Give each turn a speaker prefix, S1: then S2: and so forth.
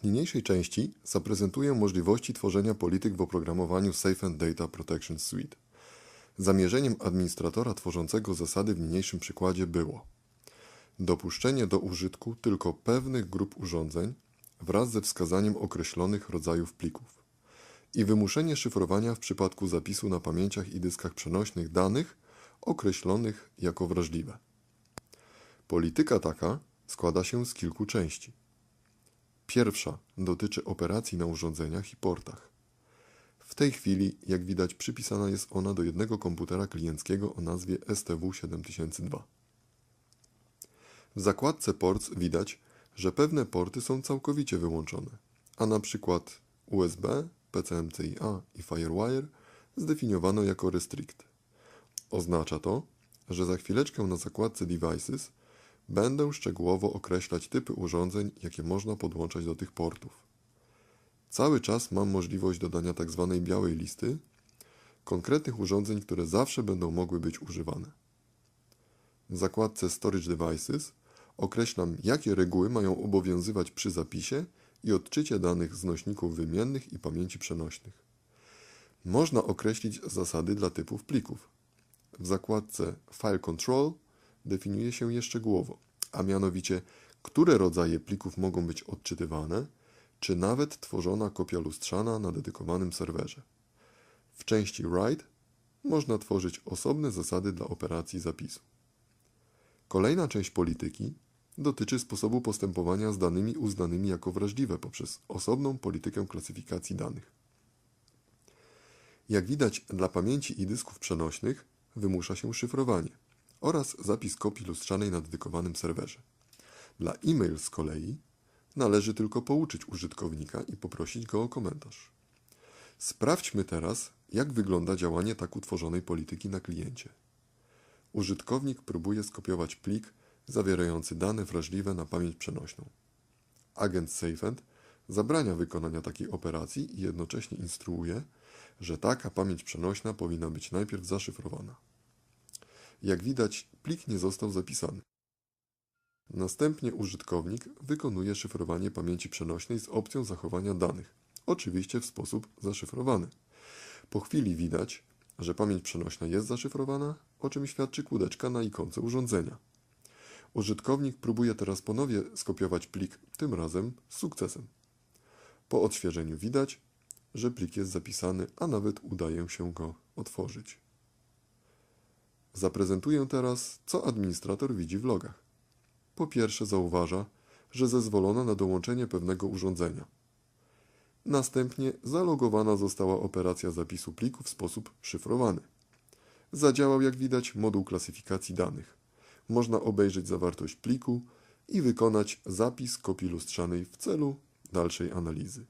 S1: W niniejszej części zaprezentuję możliwości tworzenia polityk w oprogramowaniu Safe and Data Protection Suite. Zamierzeniem administratora tworzącego zasady w niniejszym przykładzie było dopuszczenie do użytku tylko pewnych grup urządzeń wraz ze wskazaniem określonych rodzajów plików i wymuszenie szyfrowania w przypadku zapisu na pamięciach i dyskach przenośnych danych określonych jako wrażliwe. Polityka taka składa się z kilku części. Pierwsza dotyczy operacji na urządzeniach i portach. W tej chwili, jak widać, przypisana jest ona do jednego komputera klienckiego o nazwie STW7002. W zakładce Ports widać, że pewne porty są całkowicie wyłączone, a na przykład USB, PCMCIA i FireWire zdefiniowano jako restrict. Oznacza to, że za chwileczkę na zakładce Devices będę szczegółowo określać typy urządzeń, jakie można podłączać do tych portów. Cały czas mam możliwość dodania tzw. Tak białej listy konkretnych urządzeń, które zawsze będą mogły być używane. W zakładce Storage Devices określam, jakie reguły mają obowiązywać przy zapisie i odczycie danych z nośników wymiennych i pamięci przenośnych. Można określić zasady dla typów plików. W zakładce File Control definiuje się je szczegółowo, a mianowicie, które rodzaje plików mogą być odczytywane, czy nawet tworzona kopia lustrzana na dedykowanym serwerze. W części Write można tworzyć osobne zasady dla operacji zapisu. Kolejna część polityki dotyczy sposobu postępowania z danymi uznanymi jako wrażliwe poprzez osobną politykę klasyfikacji danych. Jak widać, dla pamięci i dysków przenośnych wymusza się szyfrowanie oraz zapis kopii lustrzanej na dedykowanym serwerze. Dla e-mail z kolei należy tylko pouczyć użytkownika i poprosić go o komentarz. Sprawdźmy teraz, jak wygląda działanie tak utworzonej polityki na kliencie. Użytkownik próbuje skopiować plik zawierający dane wrażliwe na pamięć przenośną. Agent SafeEnd zabrania wykonania takiej operacji i jednocześnie instruuje, że taka pamięć przenośna powinna być najpierw zaszyfrowana. Jak widać, plik nie został zapisany. Następnie użytkownik wykonuje szyfrowanie pamięci przenośnej z opcją zachowania danych, oczywiście w sposób zaszyfrowany. Po chwili widać, że pamięć przenośna jest zaszyfrowana, o czym świadczy kłódeczka na ikonce urządzenia. Użytkownik próbuje teraz ponownie skopiować plik, tym razem z sukcesem. Po odświeżeniu widać, że plik jest zapisany, a nawet udaje się go otworzyć. Zaprezentuję teraz, co administrator widzi w logach. Po pierwsze zauważa, że zezwolono na dołączenie pewnego urządzenia. Następnie zalogowana została operacja zapisu pliku w sposób szyfrowany. Zadziałał, jak widać, moduł klasyfikacji danych. Można obejrzeć zawartość pliku i wykonać zapis kopii lustrzanej w celu dalszej analizy.